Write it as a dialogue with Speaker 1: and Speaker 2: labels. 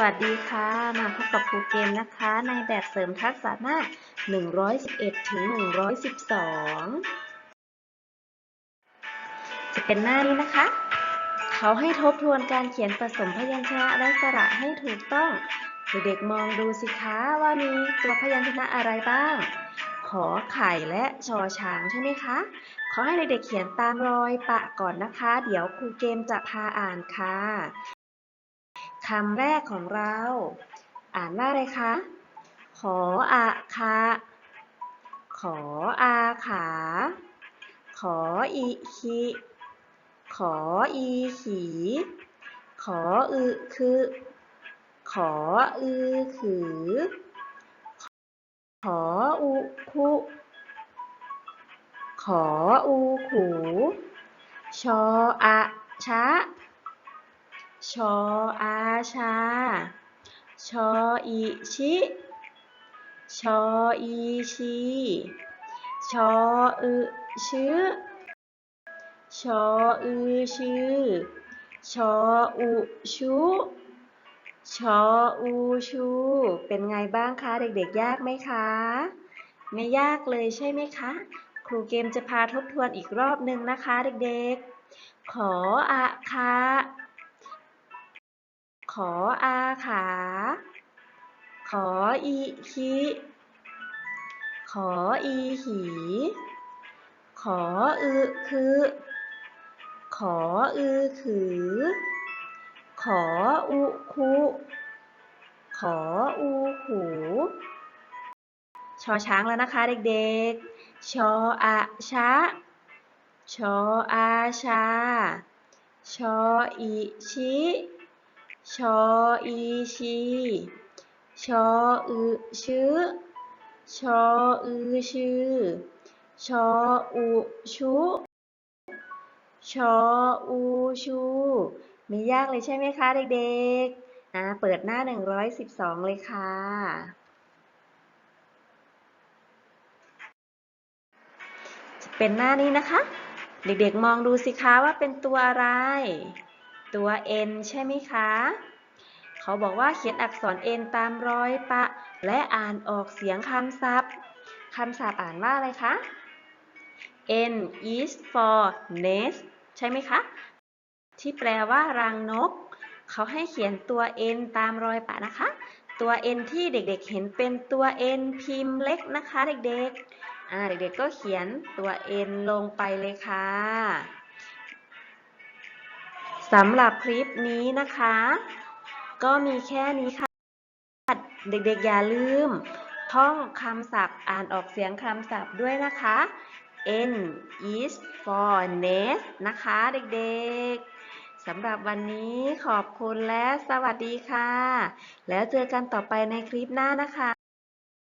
Speaker 1: วัสดีค่ะ มาพบกับครูเกมนะคะ ในแบบเสริมทักษะหน้า 111 ถึง 112 จะเป็นหน้านี้นะคะ เขาให้ทบทวนการเขียนผสมพยัญชนะและสระให้ถูกต้อง เด็กๆมองดูสิคะว่ามีตัวพยัญชนะอะไรบ้าง ขอไข่และชอช้างใช่ไหมคะขอให้เด็กๆเขียนตามรอยปะก่อนนะคะ เดี๋ยวครูเกมจะพาอ่านค่ะ คำแรกของเรา อ่านว่าอะไรคะ ขออาคา ขออาขา ขออีคิขออีขี ขออือคือ ขออือขือ ขออุคุ ขออูขู ชออะชะ ชออาชา ชออีชิ ชออีชี ชออึชื้อชออือชื่อ ชออุชุชออูชู เป็นไงบ้างคะเด็กๆ ยากไหมคะ ไม่ยากเลยใช่ไหมคะ ครูเกมจะพาทบทวนอีกรอบหนึ่งนะคะเด็กๆ ขออะคา ออาขา ขออีคิขออีหี ขออือคือ ขออือขือ ขออุคุ ขออูขูชอช้างแล้วนะคะเด็กๆ ชออะชะ ชออาชา ชออีชิ ชออีชี ชออือชื้อ ชออือชื่อ ชออุชุชออูชูไม่ยากเลยใช่ไหมคะเด็กๆอ่าเปิดหน้า 112 เลยค่ะจะเป็นหน้านี้นะคะ เด็กๆมองดูสิคะว่าเป็นตัวอะไร ตัว N ใช่ไหมคะ เขาบอกว่าเขียนอักษร N ตามรอยปะ และอ่านออกเสียงคำศัพท์คำศัพท์อ่านว่าอะไรคะ N is for nest ใช่ไหมคะ ที่แปลว่ารังนก เขาให้เขียนตัว N ตามรอยปะนะคะ ตัว N ที่เด็กๆ เห็นเป็นตัว N พิมพ์เล็กนะคะเด็กๆ เด็กๆ ก็เขียนตัว N ลงไปเลยค่ะ สำหรับคลิปนี้นะคะ ก็มีแค่นี้ค่ะ เด็กๆอย่าลืม ท่องคำศัพท์อ่านออกเสียงคำศัพท์ด้วยนะคะ N is for nest นะคะเด็กๆสำหรับวันนี้ขอบคุณและสวัสดีค่ะ แล้วเจอกันต่อไปในคลิปหน้านะคะ